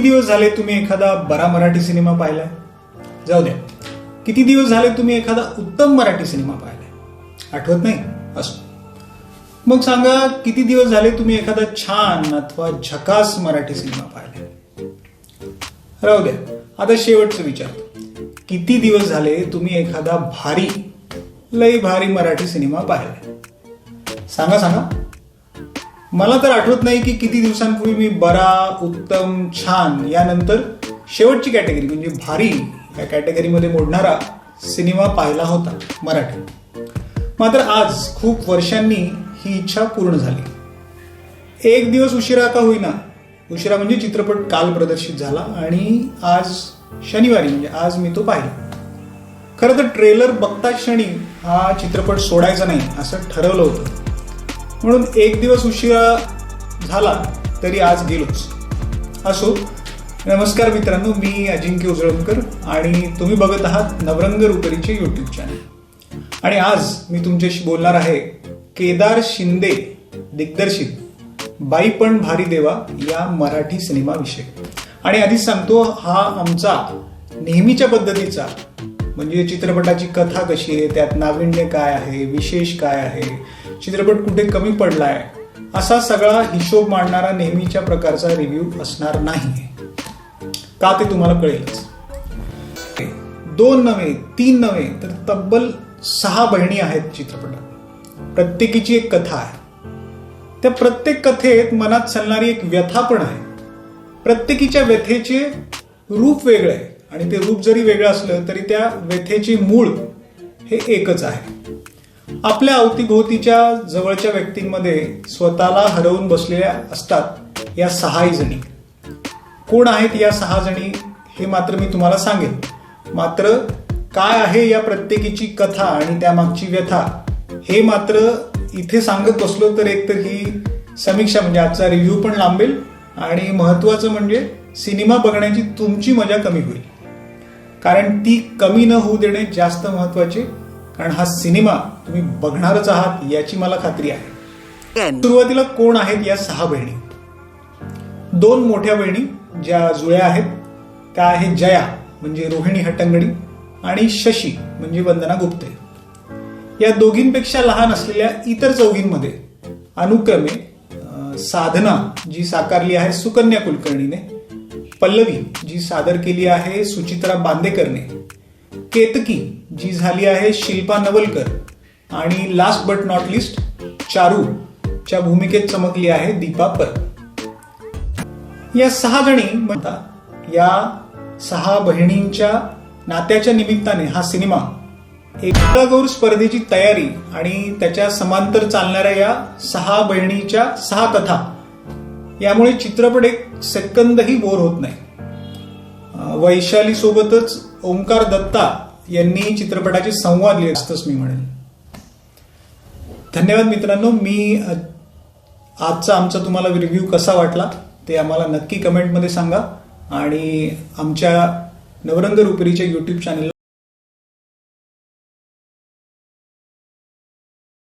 किती दिवस झाले तुम्ही एखादा बरा मराठी सिनेमा पाहिलाय? जाऊ द्या. किती दिवस झाले तुम्ही एखादा उत्तम मराठी सिनेमा पाहिलाय? आठवत नाही? असो. मग सांगा किती दिवस झाले तुम्ही एखादा छान अथवा झकास मराठी सिनेमा पाहिलाय? राहू द्या. आता शेवटचं विचारतो किती दिवस झाले तुम्ही एखादा भारी लई भारी मराठी सिनेमा पाहिलाय? सांगा सांगा. मला तर आठवत नाही की किती दिवसांपूर्वी मी बरा उत्तम छान यानंतर शेवटची कॅटेगरी म्हणजे भारी या कॅटेगरीमध्ये मोडणारा सिनेमा पाहिला होता मराठी. मात्र आज खूप वर्षांनी ही इच्छा पूर्ण झाली. एक दिवस उशिरा का होईना उशिरा म्हणजे चित्रपट काल प्रदर्शित झाला आणि आज शनिवारी म्हणजे आज मी तो पाहिला. खरं तर ट्रेलर बघता क्षणी हा चित्रपट सोडायचा नाही असं ठरवलं होतं. म्हणून एक दिवस उशिरा झाला तरी आज गेलोच. असो नमस्कार मित्रांनो मी अजिंक्य उजळणकर आणि तुम्ही बघत आहात नवरंग रुपरीचे युट्यूब चॅनल आणि आज मी तुमच्याशी बोलणार आहे केदार शिंदे दिग्दर्शित बाई पण भारी देवा या मराठी सिनेमाविषयी. आणि आधीच सांगतो हा आमचा नेहमीच्या पद्धतीचा म्हणजे चित्रपटाची कथा कशी आहे त्यात नाविन्य काय आहे विशेष काय आहे चित्रपट कुठे कमी पडलाय असा सगळा हिशोब मांडणारा नेहमीच्या प्रकारचा रिव्ह्यू असणार नाही. का ते तुम्हाला कळेलच. दोन नव्हे तीन नव्हे तर तब्बल सहा बहिणी आहेत चित्रपटात. प्रत्येकीची एक कथा आहे. त्या प्रत्येक कथेत मनात चालणारी एक व्यथा पण आहे. प्रत्येकीच्या व्यथेचे रूप वेगळं आहे. आणि ते रूप जरी वेगळं असलं तरी त्या व्यथेचे मूळ हे एकच आहे. आपल्या अवतीभोवतीच्या जवळच्या व्यक्तींमध्ये स्वतःला हरवून बसलेल्या असतात या सहाही जणी. कोण आहेत या सहा जणी हे मात्र मी तुम्हाला सांगेन. मात्र काय आहे या प्रत्येकीची कथा आणि त्यामागची व्यथा हे मात्र इथे सांगत बसलो तर एकतर ही समीक्षा म्हणजे आजचा रिव्ह्यू पण लांबेल आणि महत्वाचं म्हणजे सिनेमा बघण्याची तुमची मजा कमी होईल. कारण ती कमी न होऊ देणे जास्त महत्त्वाचे कारण हा सिनेमा तुम्ही बघणारच आहात याची मला खात्री आहे. सुरुवातीला कोण आहेत या सहा बहिणी? दोन मोठ्या बहिणी ज्या जुळ्या आहेत त्या आहेत जया म्हणजे रोहिणी हट्टंगडी आणि शशी म्हणजे वंदना गुप्ते. या दोघींपेक्षा लहान असलेल्या इतर चौघींमध्ये अनुक्रमे साधना जी साकारली आहे सुकन्या कुलकर्णीने पल्लवी जी सादर केली आहे सुचित्रा बांदेकरने केतकी जी झाली आहे शिल्पा नवलकर. आणि last but not least Charu च्या भूमिकेत चमकली आहे दीपा पर या सहा जणी म्हणतात या सहा बहिणींच्या नात्याच्या निमित्ताने हा सिनेमा एकगौर स्पर्धेची तयारी आणि त्याच्या समांतर चालणाऱ्या या सहा बहिणीच्या सहा कथा. यामुळे चित्रपट एक सेकंदही बोर होत नाही. वैशालीसोबतच वैशाली सोबतच ओंकार दत्ता यांनी चित्रपटाचे संवाद लिहिले. असतंच मी म्हणेन. धन्यवाद मित्रांनो. मी आजचा आमचा तुम्हाला रिव्ह्यू कसा वाटला ते आम्हाला नक्की कमेंटमध्ये सांगा. आणि आमच्या नवरंग रुपरीच्या यूट्यूब चॅनलला